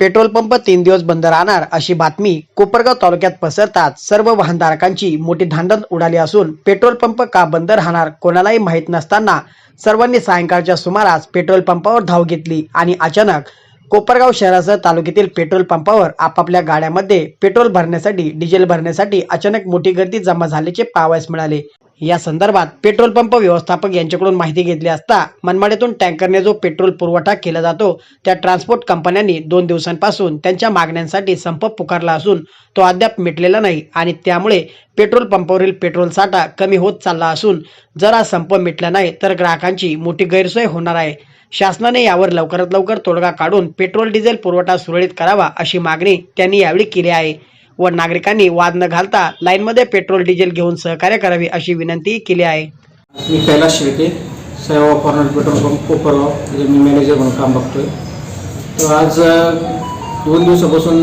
Petrol pump तीन दिवस बंद राहणार अशी बातमी कोपरगाव तालुक्यात पसरतात सर्व वाहनधारकांची मोठी धांदल उडाली असून पेट्रोल पंप का बंद राहणार कोणालाही माहीत नसताना सर्वांनी सायंकाळच्या सुमारास पेट्रोल पंपावर धाव घेतली आणि अचानक कोपरगाव शहरासह तालुक्यातील पेट्रोल पंपावर आपापल्या गाड्यामध्ये पेट्रोल भरण्यासाठी डिझेल भरण्यासाठी अचानक मोठी गर्दी जमा झाल्याचे पाहावयास मिळाले. या संदर्भात पेट्रोल पंप व्यवस्थापक यांच्याकडून माहिती घेतली असता मनमाडेतून टँकरने जो पेट्रोल पुरवठा केला जातो त्या ट्रान्सपोर्ट कंपन्यांनी दोन दिवसांपासून त्यांच्या मागण्यांसाठी संप पुकारला असून तो अद्याप मिटलेला नाही आणि त्यामुळे पेट्रोल पंपावरील पेट्रोल साठा कमी होत चालला असून जर हा संप मिटला नाही तर ग्राहकांची मोठी गैरसोय होणार आहे. शासनाने यावर लवकरात लवकर तोडगा काढून पेट्रोल डिझेल पुरवठा सुरळीत करावा अशी मागणी त्यांनी यावेळी केली आहे. व नागरिकांनी वाद न घालता लाईनमध्ये पेट्रोल डिझेल घेऊन सहकार्य करावे अशी विनंती केली आहे. मी कैलास शेळके सेवा कॉर्नर पेट्रोल पंप कोपरगाव म्हणजे मी मॅनेजर म्हणून काम बघतोय. तर आज दोन दिवसापासून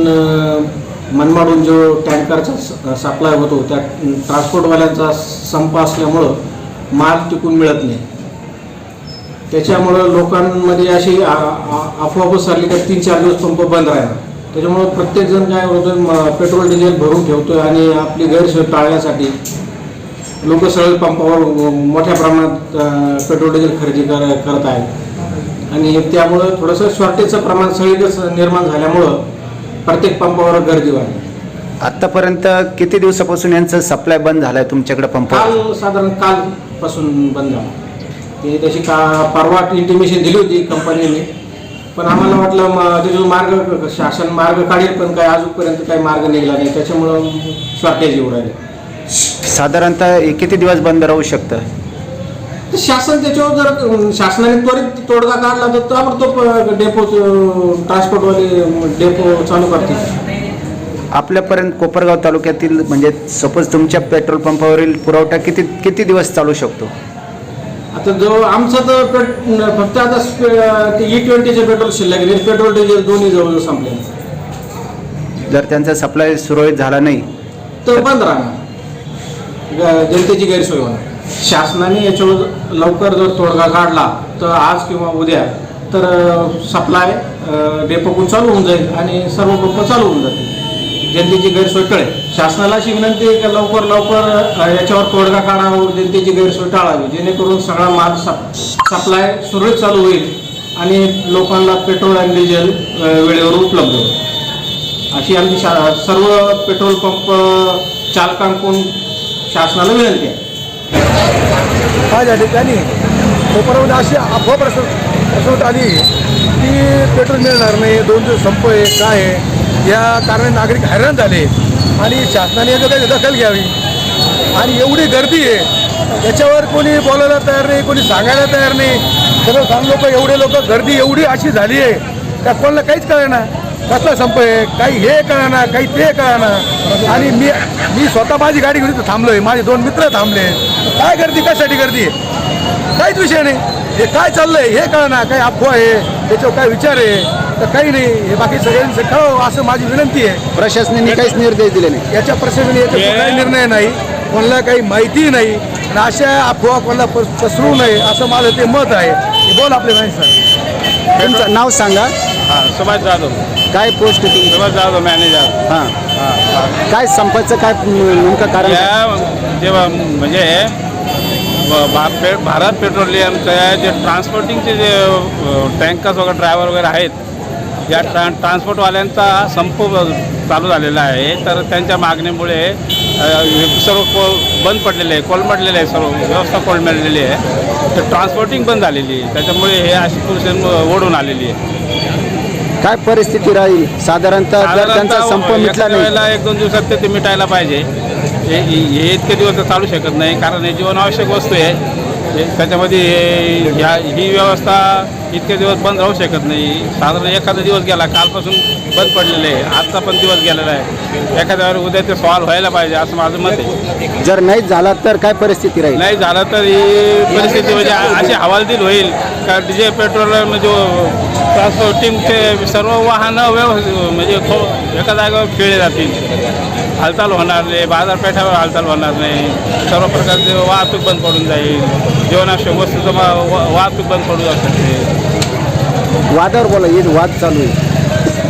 मनमाडून जो टँकरचा सप्लाय होतो त्या ट्रान्सपोर्टवाल्यांचा संप असल्यामुळं माल टिकून मिळत नाही. त्याच्यामुळं लोकांमध्ये अशी अफवा पसरली तर तीन चार दिवस पंप बंद राहणार त्याच्यामुळं प्रत्येकजण काय होतं पेट्रोल डिझेल भरून ठेवतोय आणि आपली गैरसोय टाळण्यासाठी लोक सरळ पंपावर मोठ्या प्रमाणात पेट्रोल डिझेल खरेदी कर करत आहेत. आणि त्यामुळं थोडंसं शॉर्टेजचं प्रमाण सगळीकच निर्माण झाल्यामुळं प्रत्येक पंपावर गर्दी वाढली. आतापर्यंत किती दिवसापासून यांचं सप्लाय बंद झालाय तुमच्याकडे पंप? काल साधारण कालपासून बंद झालं. ते त्याची का परवा इंटिमेशन दिली होती कंपनीने पण आम्हाला वाटलं म- ते जो मार्ग शासन मार्ग काढेल पण काय अजूनपर्यंत काही मार्ग निघाला नाही. त्याच्यामुळं शॉर्टेज येऊ राहिले. साधारणतः किती दिवस बंद राहू शकतं? शासन त्याच्यावर जर शासनाने त्वरित तोडगा काढला तर ताबडतोब डेपो ट्रान्सपोर्टवाले डेपो चालू करतील. आपल्यापर्यंत कोपरगाव तालुक्यातील म्हणजे सपोज तुमच्या पेट्रोल पंपावरील पुरवठा किती किती दिवस चालू शकतो? आता जो आमचं तर पेट फक्त आता ई ट्वेंटीचे पेट्रोल शिल्लक आहे. पेट्रोल डिझेल दोन्ही जवळ संपले. जर त्यांचा सप्लाय सुरळीत झाला नाही तर बंद राहणार. जनतेची गैरसोय होणार. शासनाने याच्यावर लवकर जर तोडगा काढला तर आज किंवा उद्या तर सप्लाय डेपोकून चालू होऊन जाईल आणि सर्व पंप चालू होऊन जातील. जनतेची गैरसोय टळेल शासनाला अशी विनंती आहे की लवकर लवकर याच्यावर तोडगा काढावा जनतेची गैरसोय टाळावी जेणेकरून सगळा माल सप सप्लाय सुरळीत चालू होईल आणि लोकांना पेट्रोल आणि डिझेल वेळेवर उपलब्ध होईल. अशी आमची शा सर्व पेट्रोल पंप चालकांकडून शासनाला विनंती आहे. आज या ठिकाणी कोपरामध्ये अशी अफवा प्रसर प्रसवत आली की पेट्रोल मिळणार नाही दोन दिवस संप आहे काय आहे? या कारणाने नागरिक हैराण झाले. आणि शासनाने याचं काही दखल घ्यावी. आणि एवढी गर्दी आहे. त्याच्यावर कोणी बोलायला तयार नाही कोणी सांगायला तयार नाही. सगळं सांग लोक एवढे लोक गर्दी एवढी अशी झाली आहे त्या कोणाला काहीच कळना. कसला संप आहे? काही हे कळना काही ते कळना. आणि मी मी स्वतः माझी गाडी घेऊन थांबलो आहे माझे दोन मित्र थांबले. काय गर्दी? कशासाठी गर्दी आहे? काहीच विषय नाही. हे काय चाललंय? हे कळना. काही अफवा आहे. त्याच्यावर काय विचार आहे? तर काही नाही हे बाकी सगळ्यांचं कळव असं माझी विनंती आहे. प्रशासनाने काहीच निर्देश दिले नाही. याच्या प्रशासनाने याचा काही निर्णय नाही कोणाला काही माहिती नाही आणि अशा अफवा कोणाला पस- पसरू नये असं माझं ते मत आहे. बोल आपले नाही सर तुमचं नाव सांगा. हां सुभाष जाधव. काय पोस्ट सुभाष जाधव मॅनेजर हां. काय संपाचं काय नेमकं कारण? काय? जेव्हा म्हणजे ब- भा- पे भारत पेट्रोलियमच्या जे ट्रान्सपोर्टिंगचे जे टँकर्स वगैरे ड्रायव्हर वगैरे आहेत या ट्रा ट्रान्सपोर्टवाल्यांचा संप चालू झालेला आहे. तर त्यांच्या मागणीमुळे सर्व को बंद पडलेले आहे कोलमडलेले आहे सर्व व्यवस्था कोलमडलेली आहे. तर ट्रान्सपोर्टिंग बंद झालेली आहे. त्याच्यामुळे हे अशी पोझिशन ओढून आलेली आहे. काय परिस्थिती राहील? साधारणतः जर त्यांचा संप मिटला नाही. एक दोन दिवसात ते- मिटायला पाहिजे. हे हे इतके दिवस तर चालू शकत नाही कारण हे जीवनावश्यक वस्तू आहे. त्याच्यामध्ये हे- ह्या ही व्यवस्था इतके दिवस बंद राहू शकत नाही. साधारण एखादा दिवस गेला कालपासून बंद पडलेले आहे. आजचा पण दिवस गेलेला आहे. एखाद्या उद्या ते सॉल्व व्हायला पाहिजे असं माझं मत आहे. जर नाही झाला तर काय परिस्थिती राहील? नाही झालं तर ही परिस्थिती म्हणजे अशी हवालदिल होईल. का डिझेल पेट्रोल म्हणजे ट्रान्सपोर्टिंगचे सर्व वाहनं व्यवस्थित म्हणजे एका जागेवर खेळले जातील. हालचाल होणार नाही बाजारपेठावर हालचाल होणार नाही. सर्व प्रकारचे वाहतूक बंद पडून जाईल. जीवनावश्यक वस्तूचं वाहतूक बंद पडू शकते वादावर बोला हे वाद चालू आहे.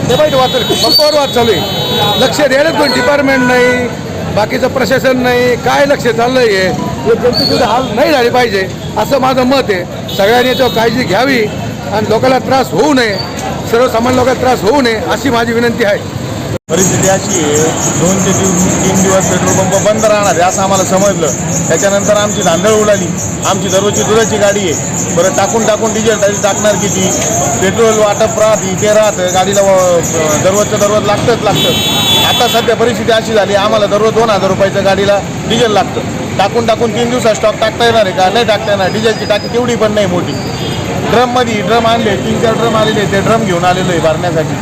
ते पाहिजे वाद आहे. पंपावर वाद चालू आहे. लक्ष द्यायलाच कोणी डिपार्टमेंट नाही बाकीचं प्रशासन नाही काय लक्ष चाललंय हे? हे जनतेची हाल नाही झाली पाहिजे असं माझं मत आहे. सगळ्यांनी याच्यावर काळजी घ्यावी आणि लोकांना त्रास होऊ नये. सर्वसामान्य लोकांना त्रास होऊ नये अशी माझी विनंती आहे. परिस्थिती अशी आहे दोन ते दिव तीन दिवस पेट्रोल पंप बंद राहणार आहे असं आम्हाला समजलं. त्याच्यानंतर आमची धांदळ उडाली आमची दररोजची दुधाची गाडी आहे. बरं टाकून टाकून डिझेल तरी टाकणार किती? पेट्रोल वाटप राहत इथे राहत. गाडीला दररोजचं दररोज लागतंच लागतं. आता सध्या परिस्थिती अशी झाली आम्हाला दररोज दोन हजार रुपयाच्या गाडीला डिझेल लागतं. टाकून टाकून तीन दिवसात स्टॉक टाकता येणार आहे का? नाही टाकता येणार. डिझेलची टाकी तेवढी पण नाही मोठी. ड्रममध्ये ड्रम आणले तीन चार ड्रम आलेले ते ड्रम घेऊन आलेलो आहे भरण्यासाठी.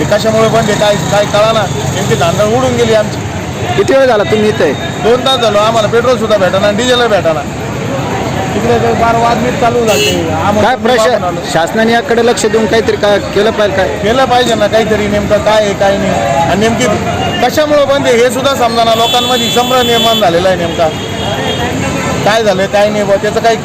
ते कशामुळे पण ते काय काय कळाना नेमकी धांदळ उडून गेली आमची. किती वेळ झाला तुम्ही इथे? दोन तास झालो आम्हाला पेट्रोल सुद्धा भेटाना डिझेल भेटाना तिकडे ते फार वादमीट चालू झाले. काय तुम्ही प्रशा बाबा आलो. शासनाने याकडे लक्ष देऊन काहीतरी काय केलं पाहिजे काय? केलं पाहिजे ना काहीतरी नेमकं काय आहे काय नाही. आणि नेमकी कशामुळे बंद आहे हे सुद्धा समजाना लोकांमध्ये संभ्रम निर्माण झालेला आहे नेमका. काय झालं काय नाही बुवा त्याचं काही